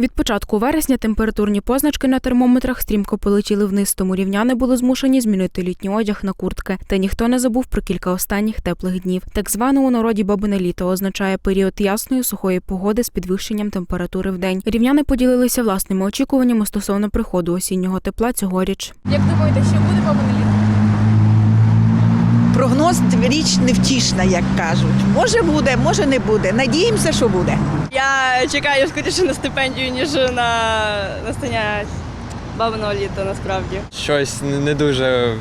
Від початку вересня температурні позначки на термометрах стрімко полетіли вниз, тому рівняни були змушені змінити літній одяг на куртки. Та ніхто не забув про кілька останніх теплих днів. Так зване у народі бабине літо означає період ясної сухої погоди з підвищенням температури в день. Рівняни поділилися власними очікуваннями стосовно приходу осіннього тепла цьогоріч. Як думаєте, що буде бабине літо? Прогноз річ невтішна, як кажуть. Може буде, може не буде. Надіємося, що буде. Я чекаю скоріше на стипендію, ніж на настання бабиного літа насправді. щось не дуже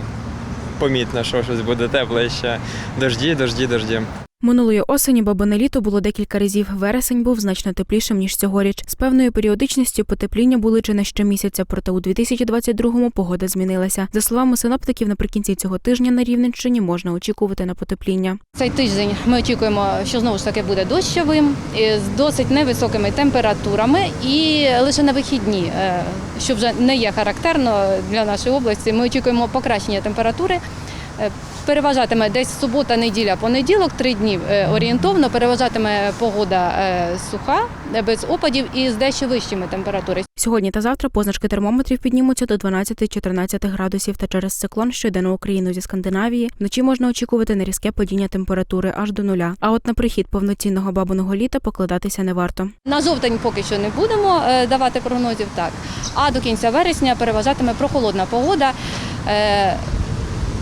помітно, що щось буде тепле ще. Дожді, дожді, дожді. Минулої осені бабине літо було декілька разів. Вересень був значно теплішим ніж цьогоріч. З певною періодичністю потепління були чи не щомісяця, проте у 2022-му погода змінилася. За словами синоптиків, наприкінці цього тижня на Рівненщині можна очікувати на потепління. Цей тиждень ми очікуємо, що знову ж таки буде дощовим з досить невисокими температурами, і лише на вихідні, е, що вже не є характерно для нашої області. Ми очікуємо покращення температури. Е, Переважатиме десь субота, неділя, понеділок, три дні е, орієнтовно. Переважатиме погода е, суха, без опадів і з дещо вищими температурами. Сьогодні та завтра позначки термометрів піднімуться до 12-14 градусів. Та через циклон, що йде на Україну зі Скандинавії, вночі можна очікувати на різке падіння температури аж до нуля. А от на прихід повноцінного бабиного літа покладатися не варто. На жовтень поки що не будемо давати прогнозів, так. А до кінця вересня переважатиме прохолодна погода.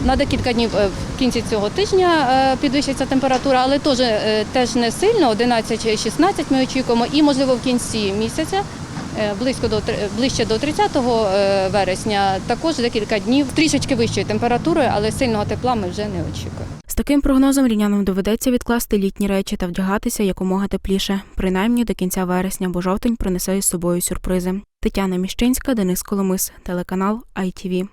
На декілька днів е, в кінці цього тижня е, підвищиться температура, але теж, е, теж не сильно, 11-16 ми очікуємо. І, можливо, в кінці місяця, близько до, ближче до 30 е, вересня, також декілька днів трішечки вищою температурою, але сильного тепла ми вже не очікуємо. З таким прогнозом рівнянам доведеться відкласти літні речі та вдягатися якомога тепліше, принаймні до кінця вересня, бо жовтень принесе із собою сюрпризи. Тетяна Міщинська, Денис Коломис, телеканал ITV.